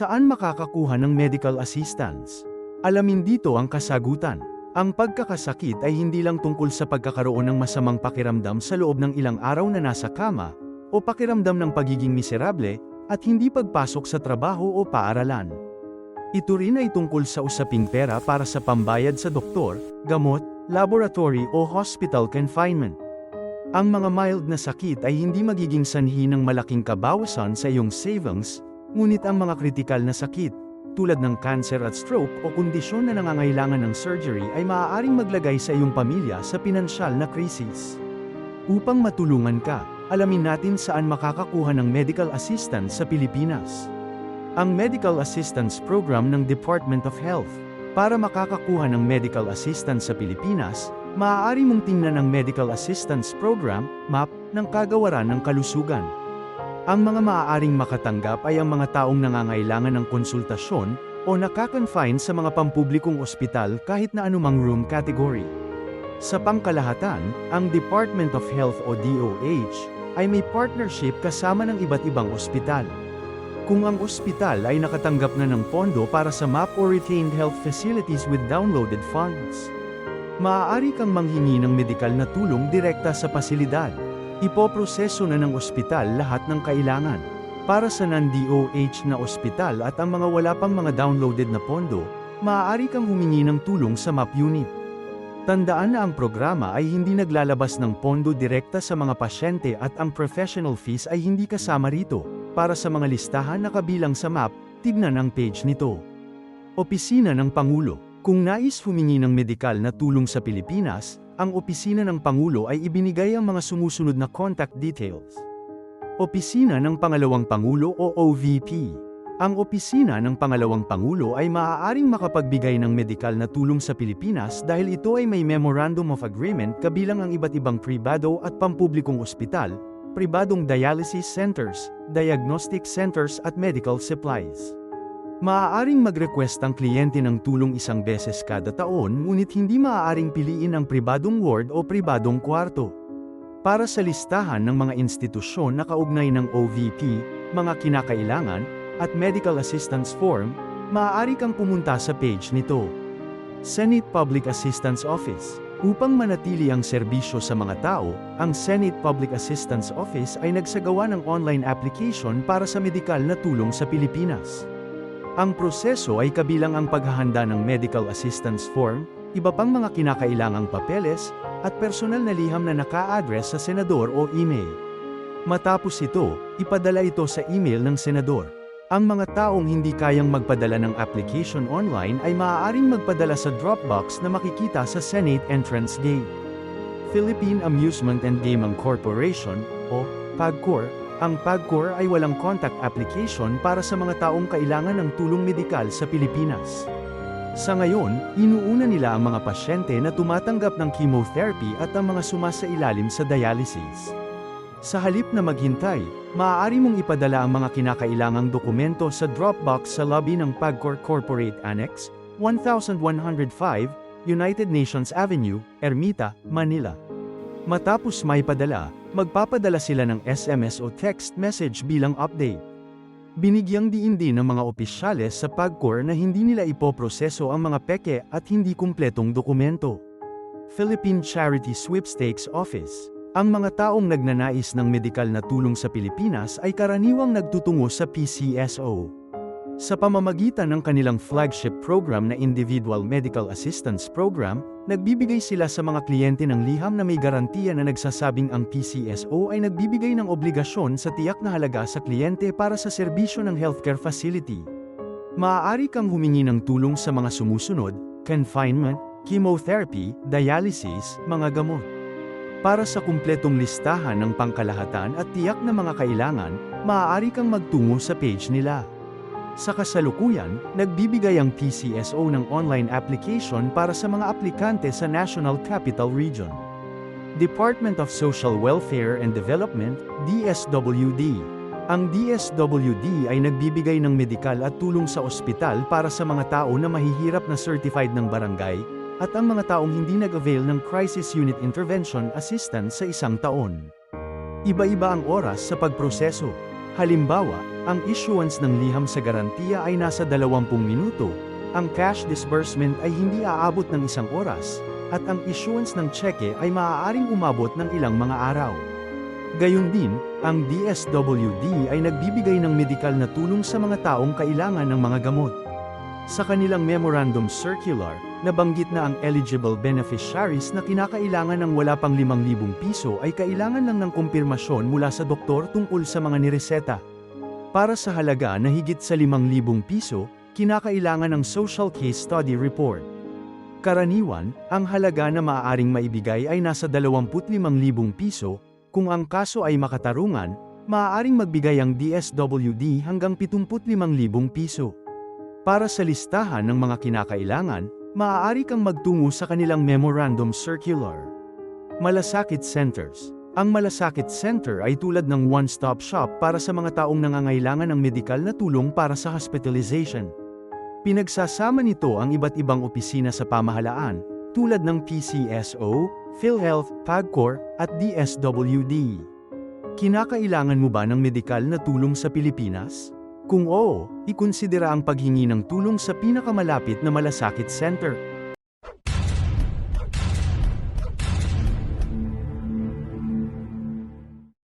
Saan makakakuha ng medical assistance? Alamin dito ang kasagutan. Ang pagkakasakit ay hindi lang tungkol sa pagkakaroon ng masamang pakiramdam sa loob ng ilang araw na nasa kama, o pakiramdam ng pagiging miserable, at hindi pagpasok sa trabaho o paaralan. Ito rin ay tungkol sa usaping pera para sa pambayad sa doktor, gamot, laboratory o hospital confinement. Ang mga mild na sakit ay hindi magiging sanhi ng malaking kabawasan sa iyong savings, ngunit ang mga kritikal na sakit, tulad ng cancer at stroke o kondisyon na nangangailangan ng surgery ay maaaring maglagay sa iyong pamilya sa pinansyal na krisis. Upang matulungan ka, alamin natin saan makakakuha ng medical assistance sa Pilipinas. Ang Medical Assistance Program ng Department of Health. Para makakakuha ng medical assistance sa Pilipinas, maaari mong tingnan ang Medical Assistance Program, MAP, ng Kagawaran ng Kalusugan. Ang mga maaaring makatanggap ay ang mga taong nangangailangan ng konsultasyon o nakakonfine sa mga pampublikong ospital kahit na anumang room category. Sa pangkalahatan, ang Department of Health o DOH ay may partnership kasama ng iba't ibang ospital. Kung ang ospital ay nakatanggap na ng pondo para sa MAP or retained health facilities with downloaded funds, maaari kang manghingi ng medikal na tulong direkta sa pasilidad. Ipoproseso na ng ospital lahat ng kailangan. Para sa non-DOH na ospital at ang mga wala pang mga downloaded na pondo, maaari kang humingi ng tulong sa MAP unit. Tandaan na ang programa ay hindi naglalabas ng pondo direkta sa mga pasyente at ang professional fees ay hindi kasama rito. Para sa mga listahan na kabilang sa MAP, tignan ang page nito. Opisina ng Pangulo Kung nais humingi ng medikal na tulong sa Pilipinas, ang Opisina ng Pangulo ay ibinigay ang mga sumusunod na contact details. Opisina ng Pangalawang Pangulo o OVP ang opisina ng pangalawang pangulo ay maaaring makapagbigay ng medikal na tulong sa Pilipinas dahil ito ay may Memorandum of Agreement kabilang ang iba't ibang pribado at pampublikong ospital, pribadong dialysis centers, diagnostic centers at medical supplies. Maaaring mag-request ang kliyente ng tulong isang beses kada taon ngunit hindi maaaring piliin ang pribadong ward o pribadong kwarto. Para sa listahan ng mga institusyon na kaugnay ng OVP, mga kinakailangan, at Medical Assistance Form, maaari kang pumunta sa page nito. Senate Public Assistance Office Upang manatili ang serbisyo sa mga tao, ang Senate Public Assistance Office ay nagsagawa ng online application para sa medikal na tulong sa Pilipinas. Ang proseso ay kabilang ang paghahanda ng medical assistance form, iba pang mga kinakailangang papeles, at personal na liham na naka-address sa senador o email. Matapos ito, ipadala ito sa email ng senador. Ang mga taong hindi kayang magpadala ng application online ay maaaring magpadala sa Dropbox na makikita sa Senate Entrance Gate. Philippine Amusement and Gaming Corporation, o PAGCOR, ang PAGCOR ay walang contact application para sa mga taong kailangan ng tulong medikal sa Pilipinas. Sa ngayon, inuuna nila ang mga pasyente na tumatanggap ng chemotherapy at ang mga sumasailalim sa dialysis. Sa halip na maghintay, maaari mong ipadala ang mga kinakailangang dokumento sa Dropbox sa lobby ng Pagcor Corporate Annex, 1105, United Nations Avenue, Ermita, Manila. Matapos may padala, magpapadala sila ng SMS o text message bilang update. Binigyang diin din ng mga opisyales sa Pagcor na hindi nila ipoproseso ang mga peke at hindi kumpletong dokumento. Philippine Charity Sweepstakes Office ang mga taong nagnanais ng medikal na tulong sa Pilipinas ay karaniwang nagtutungo sa PCSO. Sa pamamagitan ng kanilang flagship program na Individual Medical Assistance Program, nagbibigay sila sa mga kliyente ng liham na may garantiya na nagsasabing ang PCSO ay nagbibigay ng obligasyon sa tiyak na halaga sa kliyente para sa serbisyo ng healthcare facility. Maaari kang humingi ng tulong sa mga sumusunod, confinement, chemotherapy, dialysis, mga gamot. Para sa kumpletong listahan ng pangkalahatan at tiyak na mga kailangan, maaari kang magtungo sa page nila. Sa kasalukuyan, nagbibigay ang TCSO ng online application para sa mga aplikante sa National Capital Region. Department of Social Welfare and Development, DSWD. Ang DSWD ay nagbibigay ng medikal at tulong sa ospital para sa mga tao na mahihirap na certified ng barangay, at ang mga taong hindi nag-avail ng Crisis Unit Intervention Assistance sa isang taon. Iba-iba ang oras sa pagproseso. Halimbawa, ang issuance ng liham sa garantiya ay nasa 20 minuto, ang cash disbursement ay hindi aabot ng isang oras, at ang issuance ng tseke ay maaaring umabot ng ilang mga araw. Gayun din, ang DSWD ay nagbibigay ng medikal na tulong sa mga taong kailangan ng mga gamot. Sa kanilang Memorandum Circular, nabanggit na ang eligible beneficiaries na kinakailangan ng wala pang 5,000 piso ay kailangan lang ng kumpirmasyon mula sa doktor tungkol sa mga nireseta. Para sa halaga na higit sa 5,000 piso, kinakailangan ng Social Case Study Report. Karaniwan, ang halaga na maaaring maibigay ay nasa 25,000 piso, kung ang kaso ay makatarungan, maaaring magbigay ang DSWD hanggang 75,000 piso. Para sa listahan ng mga kinakailangan, maaari kang magtungo sa kanilang Memorandum Circular. Malasakit Centers Ang Malasakit Center ay tulad ng one-stop shop para sa mga taong nangangailangan ng medikal na tulong para sa hospitalization. Pinagsasama nito ang iba't ibang opisina sa pamahalaan, tulad ng PCSO, PhilHealth, PAGCOR, at DSWD. Kinakailangan mo ba ng medikal na tulong sa Pilipinas? Kung oo, ikonsidera ang paghingi ng tulong sa pinakamalapit na malasakit center.